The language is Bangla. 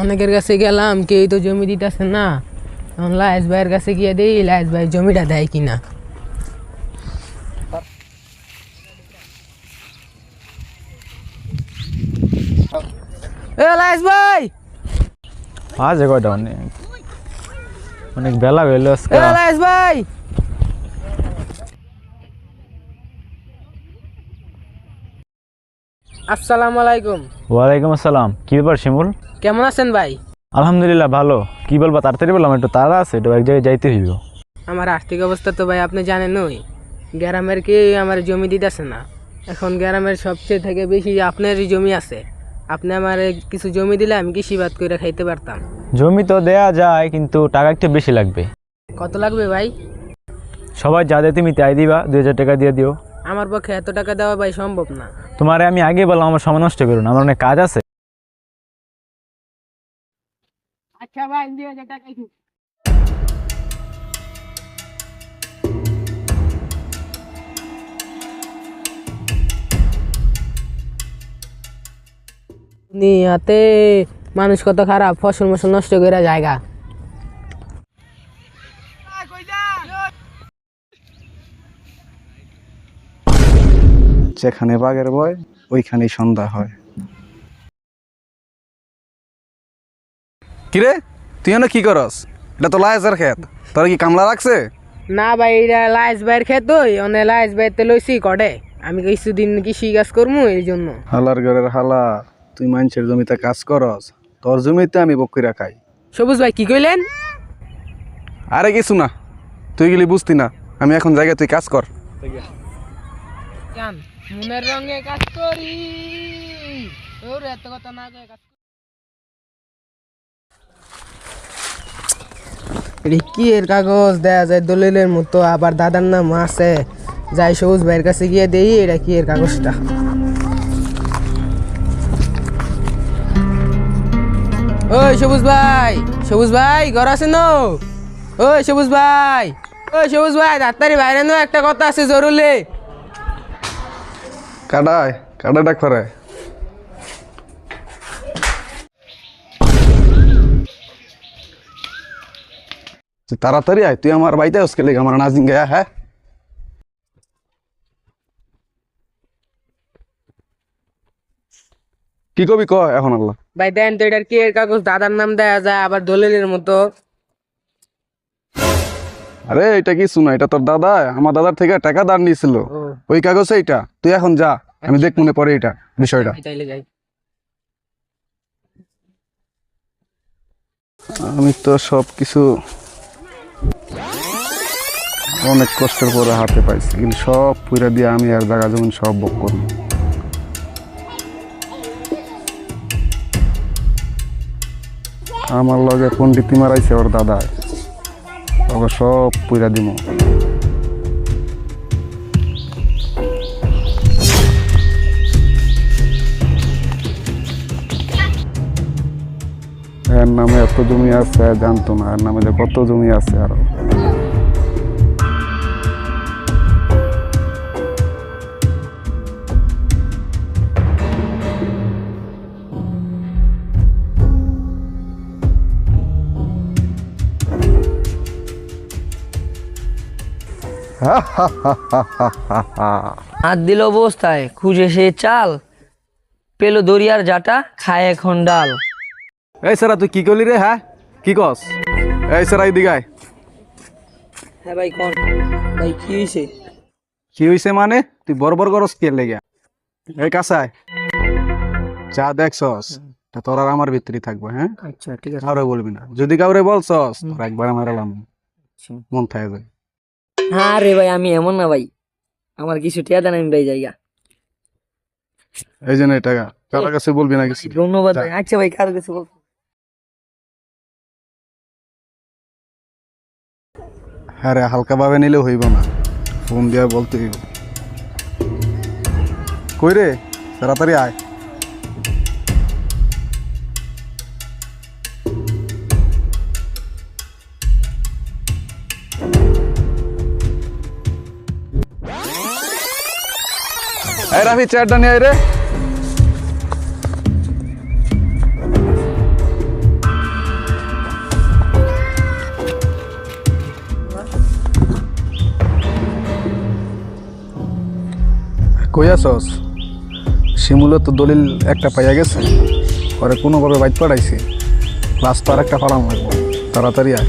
অনেকের কাছে গেলাম কেউ তো জমি দিতেছে না। এখন লায়েস ভাইয়ের কাছে গিয়ে দিই লায়েস ভাই জমিটা দেয় কিনা। এ লায়েস ভাই! আছে কয়টা অনেক? অনেক বেলা হইল আজকে। এ লায়েস ভাই! আসসালামু আলাইকুম। ওয়ালাইকুম আসসালাম। কি ব্যাপার শিমুল? কেমন আছেন ভাই? আলহামদুলিল্লাহ ভালো। কি বলব তাড়াতাড়ি বললাম একটু তাড়া আছে একটু এক জায়গায় যাইতে হইব। আমার আর্থিক অবস্থা তো ভাই আপনি জানেন ওই গ্রামের কেউ আমার জমি দিতেছে না। এখন গ্রামের সবচেয়ে থেকে বেশি আপনারই জমি আছে। আপনি আমার কিছু জমি দিলে আমি কৃষিবাদ করে খাইতে পারতাম। জমি তো দেয়া যায় কিন্তু টাকা একটু বেশি লাগবে। কত লাগবে ভাই? সবাই যা দিয়ে তুমি তাই দিবা দুই হাজার টাকা দিয়ে দিও। আমার পক্ষে এত টাকা দেওয়া ভাই সম্ভব না। তোমারে আমি আগে বললাম আমার সময় নষ্ট করুন আমার অনেক কাজ আছে। আচ্ছা ভাই দুই হাজার টাকা নিয়াতে মানুষ কত খারাপ ফসল মসল নষ্ট করে জায়গা। যেখানে বাঘের ভয় ওইখানেই সন্ধ্যা হয়। কিরে? তুই এনে কি করস? এটা তো লায়েজের খেত তোর কি কামলা রাখছে? না ভাই এটা লাইস ভাইয়ের খেত ওই অনে লাইস ভাইতে লইছি কটে আমি কিছুদিন কৃষি কাজ করব এই জন্য হালার ঘরের হালা তুই মানুষের জমিতে কাজ করস। তোর জমিতে আমি বকরিরা খাই সবুজ ভাই কি কইলেন? আরে কিছু না। তুই গেলি বুঝতি না। আমি এখন জায়গায় তুই কাজ কর। জান মনের রঙে কাজ করি। ওর এত কথা না কাজ এটা কি এর কাগজ? দেয়া যায় দলিলের মতো, আবার দাদার নাম আছে। যাই সবুজ ভাইয়ের কাছে গিয়ে দেই, এটা কি এর কাগজটা? ওই সবুজ ভাই সবুজ ভাই, ঘর আছে নো? ওই সবুজ ভাই, ওই সবুজ ভাই তাড়াতাড়ি বাইরে নো? একটা কথা আছে জরুরি। কাটায় কাটাটা করে তুই তাড়াতাড়ি আয় তুই আমার বাড়িতে আসকে লেগে আমার নাজিং গায়া হ্যাঁ। কি কবি ক এখন আল্লাহ? ভাই দেন তো এটার কি এর কাগজ? দাদার নাম দেয়া যায় আবার দলিলের মতো। আরে এটা কি শুনা এটা তোর দাদা? আমার দাদার থেকে টাকা দাঁড় নিয়েছিল। ওই কাগজে এটা তুই এখন যা আমি দেখ মনে পড়ে এটা বিষয়টা। আমি তো সব কিছু অনেক কষ্টের পরে হাতে পাইছি কিন্তু সব পুরা দিয়ে আমি আর জায়গা জমিন সব বক করি আমার লগে পন্ডিতি মারাইছে ওর দাদা, ওকে সব পুরা দিব এর নামে এত জমি আছে, জানতো না। এর নামে যে কত জমি আছে আরও। হাত দিল অবস্থায়, খুঁজে সে চাল, পেল দরিয়ার জাটা, খায় এখন ডাল। এই সারা তুই কি করলি রে হ্যাঁ? কি কস? এই সারা এইদিকে আয়। হ্যাঁ ভাই কোন? ভাই কি হয়েছে কি হইছে মানে? তুই বড় বড় করস কে লেগে? এই কাসায় যা দেখছস তা তোর আর আমার ভিতরেই থাকবে হ্যাঁ? আচ্ছা ঠিক আছে। কাউরে বলবি না। যদি কাউরে বলছস তোর একবার মারালাম মন থাকে যায়। হ্যাঁ রে ভাই আমি এমন না ভাই। আমার কিছু টিয়া দেন আমি ভাই জায়গা এই জন্য এটা কারোর কাছে বলবি না কিছু। ধন্যবাদ ভাই। আচ্ছা ভাই কার কাছে বল। হ্যাঁ রে হালকা ভাবে নিলে হইব না। ফোন দিয়া বলতে হইব। কই রে? তাড়াতাড়ি আয়। এই রাফি চেয়ারটা নিয়ে রে। কই আসস তো দলিল একটা পাইয়া গেছে। পরে কোনোভাবে বাইক পাঠাইছে। লাস্ট আর একটা ফালাম লাগবো তাড়াতাড়ি আয়।